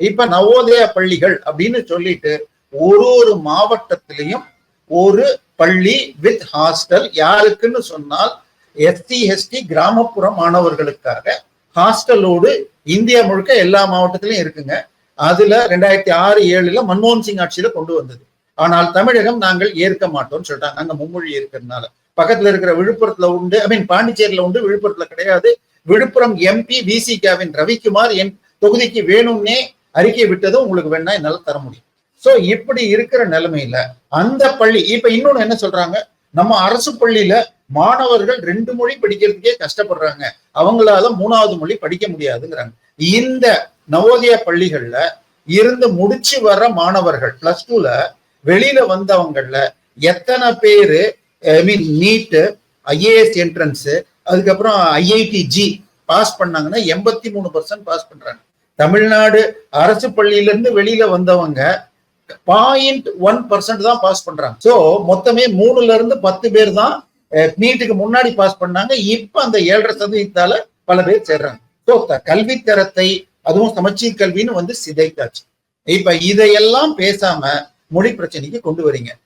இப்ப நவோதயா பள்ளிகள் அப்படின்னு சொல்லிட்டு ஒரு ஒரு மாவட்டத்திலையும் ஒரு பள்ளி வித் ஹாஸ்டல் யாருக்குன்னு சொன்னால் எஸ்டி எஸ்டி கிராமப்புற மாணவர்களுக்காக ஹாஸ்டலோடு இந்தியா முழுக்க எல்லா மாவட்டத்திலையும் இருக்குங்க. அதுல ரெண்டாயிரத்தி ஆறு ஏழுல மன்மோகன் சிங் ஆட்சியில கொண்டு வந்தது. ஆனால் தமிழகம் நாங்கள் ஏற்க மாட்டோம்னு சொல்லிட்டாங்க அங்க மும்மொழி இருக்கிறதுனால. பக்கத்துல இருக்கிற விழுப்புரத்துல உண்டு ஐ மீன் பாண்டிச்சேரியில உண்டு விழுப்புரத்துல கிடையாது. விழுப்புரம் எம்பி விசிகாவின் ரவிக்குமார் என் தொகுதிக்கு வேணும்னே அறிக்கை விட்டதும் உங்களுக்கு வேணா என்னால தர முடியும். சோ இப்படி இருக்கிற நிலைமையில அந்த பள்ளி இப்ப இன்னொன்னு என்ன சொல்றாங்க? நம்ம அரசு பள்ளியில மாணவர்கள் ரெண்டு மொழி படிக்கிறதுக்கே கஷ்டப்படுறாங்க. அவங்களால மூணாவது மொழி படிக்க முடியாதுங்கிறாங்க. இந்த நவோதயா பள்ளிகள்ல இருந்து முடிச்சு வர்ற மாணவர்கள் பிளஸ் டூல வெளியில வந்தவங்கள்ல எத்தனை பேரு I mean NEET IAS entrance அதுக்கப்புறம் ஐஐடி ஜி பாஸ் பண்ணாங்கன்னா எண்பத்தி மூணு பர்சன்ட் பாஸ் பண்றாங்க. தமிழ்நாடு அரசு பள்ளியிலிருந்து வெளியில வந்தவங்க பாயிண்ட் ஒன் பர்சன்ட் தான் பாஸ் பண்றாங்க. சோ மொத்தமே மூணுல இருந்து பத்து பேர் தான் நீட்டுக்கு முன்னாடி பாஸ் பண்ணாங்க. இப்ப அந்த ஏழரை சதவீதத்தால பல பேர் சேர்றாங்க. ஸோ கல்வி தரத்தை அதுவும் சமச்சீர் கல்வின்னு வந்து சிதைத்தாச்சு. இப்ப இதையெல்லாம் பேசாம மொழி பிரச்சனைக்கு கொண்டு வரீங்க.